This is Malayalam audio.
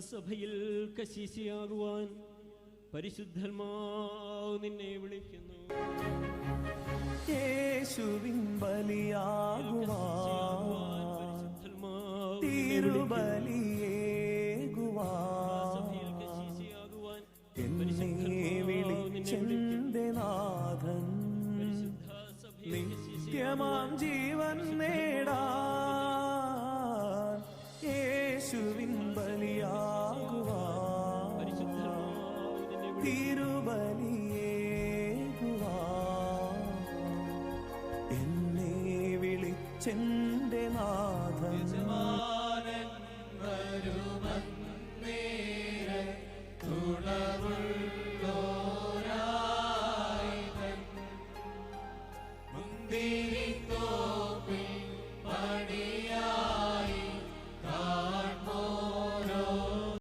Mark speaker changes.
Speaker 1: സഭയിൽ കശീശിയാകുവാൻ പരിശുദ്ധന്മാവ് നിന്നെ വിളിക്കുന്നു
Speaker 2: യേശുവിൻ ബലിയാകുവാൻ. തിരുബലിയേകുവാൻ എന്നെ. വിളിച്ചെന്റെ നാഥൻ നിത്യമാം ജീവൻ നേടാൻ യേശുവിൻ ബലിയാകുവാൻ
Speaker 1: തിരുബലിയേകുവാ എന്നെ വിളിച്ചെന്റെ
Speaker 2: നാഥമാരൻ വരുമന്നേരെ തുണവുള്ളോരായി മുന്തിയ